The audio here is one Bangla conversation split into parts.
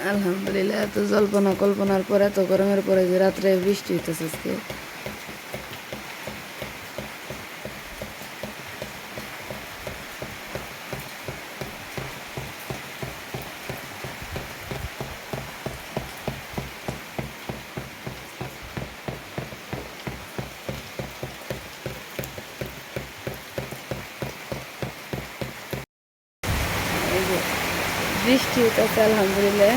আলহামদুলিল্লাহ এত জল্পনা কল্পনার পরে এত গরমের পরে যে রাত্রে বৃষ্টি হইতেছে আজকে এই যে বৃষ্টি হইতেছে আলহামদুলিল্লাহ।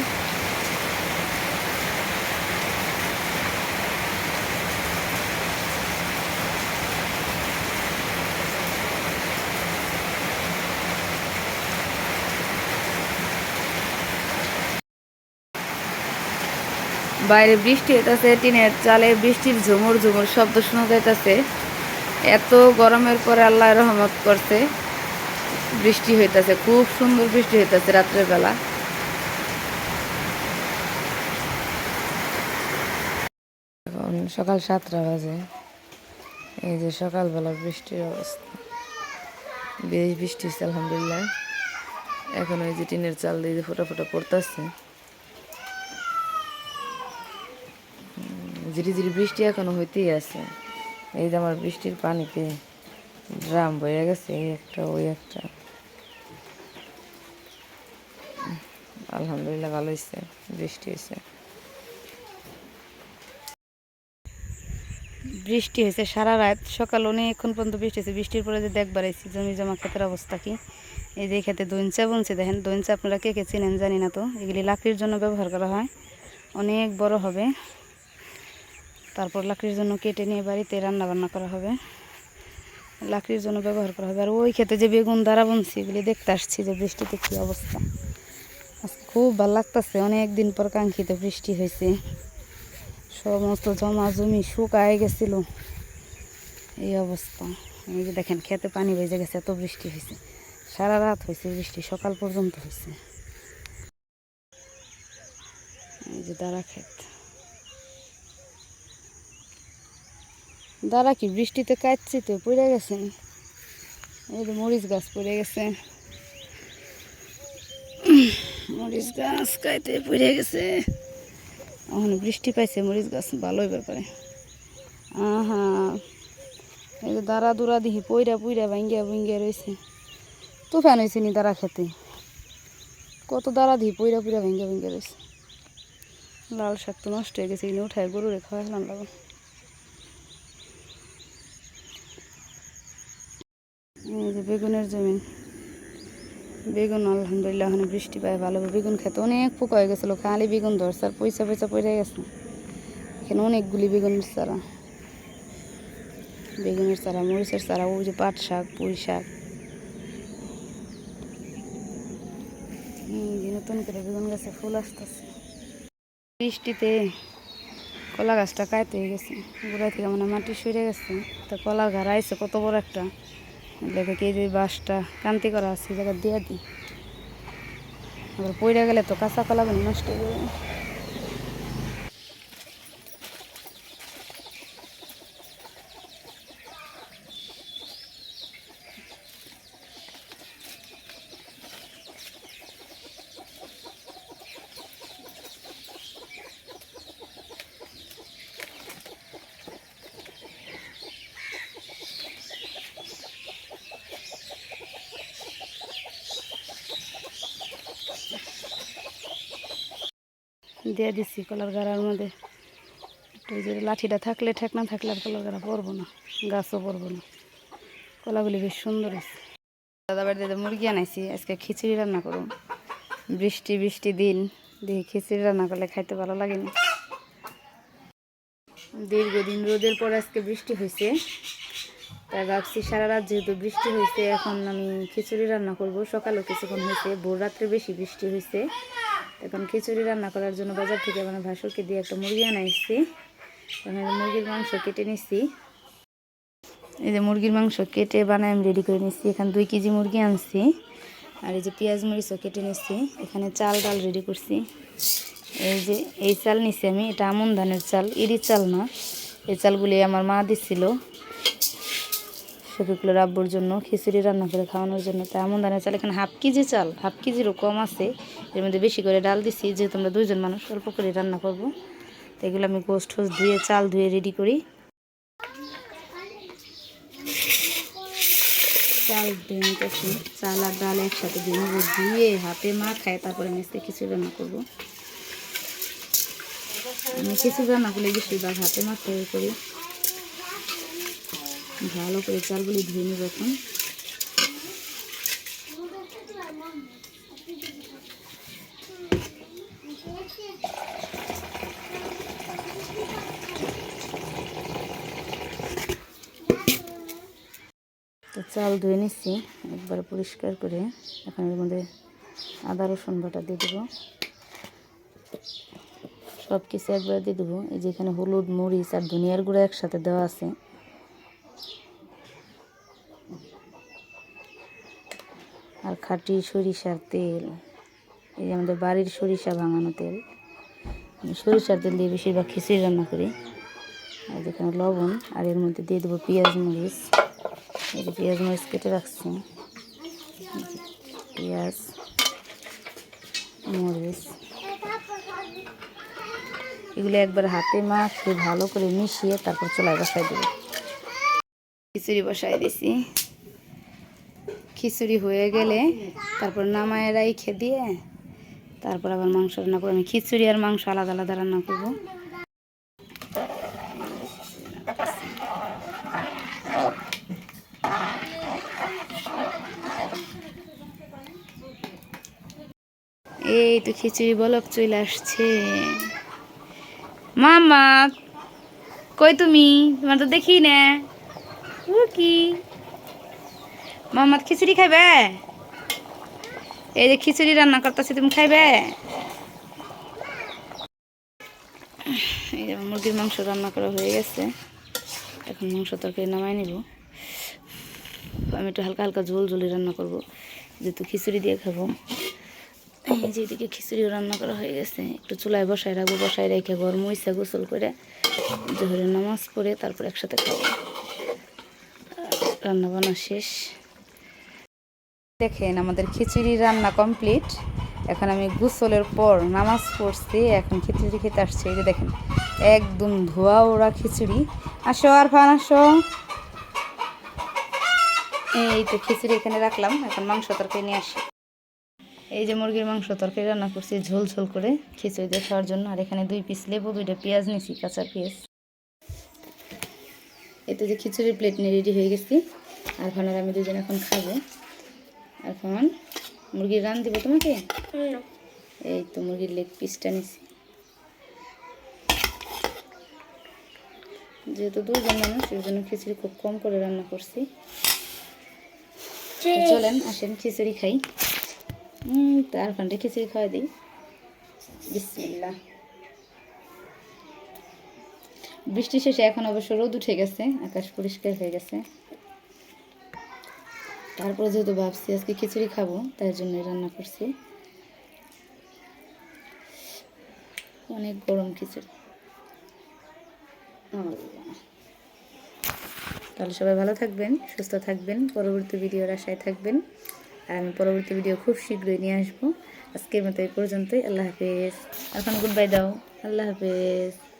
বাইরে বৃষ্টি হইতেছে, টিনের চালে বৃষ্টির ঝুমুর ঝুমুর শব্দ শোনা যাইতেছে। এত গরমের পরে আল্লাহ রহমত করছে। বৃষ্টি হইতেছে, খুব সুন্দর বৃষ্টি হইতেছে রাত্রের বেলা সকাল সাতটা বাজে। এই যে সকালবেলা বৃষ্টির অবস্থা। বেশ বৃষ্টি হচ্ছে আলহামদুলিল্লাহ। এখন ওই যে টিনের চাল দিয়ে যে ফোটা ফোটা পড়তেছে। ঝিরি ঝিরি বৃষ্টি এখনও হইতেই আছে। এই যে আমার বৃষ্টির পানিতে ড্রাম বয়ে গেছে, এই একটা, ওই একটা। আলহামদুলিল্লাহ ভালো হয়েছে বৃষ্টি হয়েছে বৃষ্টি হয়েছে সারা রাত, সকাল অনেকক্ষণ পর্যন্ত বৃষ্টি হয়েছে বৃষ্টির পরে যে দেখবার এসেছি জমি জমা ক্ষেতের অবস্থা কি? এই যে ক্ষেতে দইনচা বুনছে, দেখেন দইনচা আপনারা কে কে চিনেন জানি না তো। এগুলি লাকড়ির জন্য ব্যবহার করা হয়। অনেক বড় হবে। তারপর লাকড়ির জন্য কেটে নিয়ে বাড়িতে রান্না বান্না করা হবে। লাকড়ির জন্য ব্যবহার করা হবে। আর ওই ক্ষেতে যে বেগুন দ্বারা বুনছি, এগুলি দেখতে আসছি যে বৃষ্টিতে কী অবস্থা। খুব ভালো লাগতেছে। অনেকদিন পর কাঙ্ক্ষিত বৃষ্টি হয়েছে। সমস্ত জমা জমি শুকায় গেছিল। এই অবস্থা। এই যে দেখেন, খেতে পানি বেজে গেছে, এত বৃষ্টি হয়েছে। সারা রাত হয়েছে বৃষ্টি, সকাল পর্যন্ত হয়েছে। এই যে দাঁড়া ক্ষেত দাঁড়া কি, বৃষ্টিতে কাটছি তো, পড়ে গেছে। এই যে মরিচ গাছ পড়ে গেছে। মরিচ গাছ কাইতে পড়ে গেছে। এখন বৃষ্টি পাইছে, মরিচ গাছ ভালোই ব্যাপারে আহা, এই যে দাঁড়া দুরা দিহি পইরা পুইরা ভাঙ্গিয়া ভুঙ্গিয়া রয়েছে তুফান হয়েছে নি দাঁড়া খেতে। কত দাঁড়া দিহি পইরা পুইরা ভাঙ্গিয়া ভুঙ্গিয়া রয়েছে লাল শাক তো নষ্ট হয়ে গেছে এনে উঠায় গরুরে খাওয়া খেলাম লাগো এই যে বেগুনের জমি বেগুন, আলহামদুলিল্লাহ ওখানে বৃষ্টি পায় ভালো। বেগুন খেতে অনেক পোকা হয়ে গেছিল, খালি বেগুন ধরছে, আর পয়সা পয়সা পড়ে গেছে। এখানে অনেকগুলি বেগুনের চারা। বেগুনের চারা, মরিচের চারা, ওই যে পাট শাক, পুঁই শাক। নতুন করে বেগুন গাছে ফুল আসতেছে। বৃষ্টিতে কলা গাছটা কায়তে হয়ে গেছে। গোড়া থেকে মানে মাটি সরে গেছে। তো কলার ঘর আইছে কত বড় একটা। দেখে কি যে বাঁশটা কান্তি করা আছে জায়গা দিয়ে দিই। আবার পড়ে গেলে তো কাঁচা কলা নষ্ট হয়ে যাবে। দিয়ে দিছি কলার গাড়ার মধ্যে। একটু যে লাঠিটা থাকলে ঠেক, না থাকলে আর কলার গাড়া পড়ব না, গাছও পড়ব না। কলাগুলি বেশ সুন্দর আছে দাদা বাড়িতে মুরগি আনাইছি, আজকে খিচুড়ি রান্না করুন বৃষ্টি বৃষ্টি দিন দিয়ে খিচুড়ি রান্না করলে খাইতে ভালো লাগে না। দীর্ঘদিন রোদের পর আজকে বৃষ্টি হয়েছে তাই ভাবছি সারা রাত যেহেতু বৃষ্টি হয়েছে এখন আমি খিচুড়ি রান্না করব। সকালেও কিছুক্ষণ হয়েছে ভোর রাত্রে বেশি বৃষ্টি হয়েছে এখন খিচুড়ি রান্না করার জন্য বাজার থেকে মানে ভাসুরকে দিয়ে একটা মুরগি আনা এসেছি এখন মুরগির মাংস কেটে নিচ্ছি এই যে মুরগির মাংস কেটে বানায় আমি রেডি করে নিচ্ছি এখানে দুই কেজি মুরগি আনছি। আর এই যে পেঁয়াজ মরিচও কেটে নিচ্ছি এখানে চাল, ডাল রেডি করছি। এই যে এই চাল নিচ্ছি আমি। এটা আমন ধানের চাল, ইরি চাল না। এই চালগুলি আমার মা দিচ্ছিল শফিকুলের আব্বুর জন্য, খিচুড়ি রান্না করে খাওয়ানোর জন্য। তাই এমন দানা চাল, এখানে হাফ কেজি চাল, হাফ কেজিরও কম আছে। এর মধ্যে বেশি করে ডাল দিছি, যেহেতু আমরা দুইজন মানুষ, অল্প করে রান্না করব। তো এগুলো আমি গোস্ট টোস ধুয়ে, চাল ধুয়ে রেডি করি। চাল নিতেছি চাল আর ডাল একসাথে নেব দিয়ে হাতে মা খায় তারপরে আজকে খিচুড়ি রান্না করব। আমি খিচুড়ি রান্না করলে বেশিরভাগ হাতে মাখতে করি। ভালো করে চালগুলি ধুয়ে নেব এখন। তো চাল ধুয়ে নিচ্ছি, একবার পরিষ্কার করে এখন এর মধ্যে আদা, রসুন বাটা দিয়ে দেবো। সব কিছু একবার দিয়ে দেবো। এই যে এখানে হলুদ, মরিচ আর ধনিয়ার গুঁড়ো একসাথে দেওয়া আছে। খাঁটি সরিষার তেল, এই যে আমাদের বাড়ির সরিষা ভাঙানো তেল সরিষার তেল দিয়ে বেশিরভাগ খিচুড়ি রান্না করি। আর যেখানে লবণ, আর এর মধ্যে দিয়ে দেবো পেঁয়াজ মরিচ। এই যে পেঁয়াজ মরিচ কেটে রাখছি। পেঁয়াজ, মরিচ, এগুলো একবার হাতে মাখিয়ে ভালো করে মিশিয়ে তারপর চুলায় বসাই দেবো। খিচুড়ি বসাই দিছি। খিচুড়ি হয়ে গেলে তারপর নামায় রাইখে দিয়ে তারপর আবার মাংস রান্না করব। আমি খিচুড়ি আর মাংস আলাদা আলাদা রান্না করব। এই তো খিচুড়ি বলক চলে আসছে। মামা কই তুমি? তোমার তো দেখি না। কি? মামাত খিচুড়ি খাইবে? এই যে খিচুড়ি রান্না করতেছি, তুমি খাইবে? এই যে মুরগির মাংস রান্না করা হয়ে গেছে। এখন মাংস তরকারি নামাই নিব। আমি একটু হালকা হালকা ঝোল ঝোলি রান্না করব, যেহেতু খিচুড়ি দিয়ে খাব। এই যে এদিকে খিচুড়িও রান্না করা হয়ে গেছে। একটু চুলায় বসায় রাখব, বসায় রেখে ঘর হয়েছে গোসল করে, জোহরের নামাজ পড়ে তারপর একসাথে খাব। রান্না বান্না শেষ। দেখেন আমাদের খিচুড়ি রান্না কমপ্লিট এখন আমি গোসলের পর নামাজ পড়ছি, এখন খিচুড়ি খেতে আসছি। এই যে দেখেন, একদম ধোয়া ওরা খিচুড়ি। আসো আর ফান আসো। এই তো খিচুড়ি এখানে রাখলাম, এখন মাংস তরকারি নিয়ে আসি। এই যে মুরগির মাংস তরকারি রান্না করছি, ঝোল ঝোল করে খিচুড়ি দিয়ে খাওয়ার জন্য। আর এখানে দুই পিস লেবু, দুইটা পেঁয়াজ নিছি কাঁচা পেঁয়াজ। এতে যে খিচুড়ির প্লেট নিয়ে রেডি হয়ে গেছি। আর আর আমি দুজন এখন খাব। এখন মুরগির রান দিব তোমাকে? এই তো মুরগির লেগ পিসটা নিছি। যেহেতু দুজন মানুষ এর জন্য খিচুড়ি খুব কম করে রান্না করছি। চলেন আসেন খিচুড়ি খাই। হুম তার খানটা খিচুড়ি খাওয়া দিই। বিসমিল্লা বৃষ্টি শেষে এখন অবশ্য রোদ উঠে গেছে আকাশ পরিষ্কার হয়ে গেছে। তারপরে যেহেতু ভাবছি আজকে খিচুড়ি খাব, তাই জন্য রান্না করছি। অনেক গরম খিচুড়ি। তাহলে সবাই ভালো থাকবেন, সুস্থ থাকবেন, পরবর্তী ভিডিওর আশায় থাকবেন। আর আমি পরবর্তী ভিডিও খুব শীঘ্রই নিয়ে আসব। আজকের মতো এই পর্যন্তই, আল্লাহ হাফেজ। এখন গুড বাই দাও, আল্লাহ হাফেজ।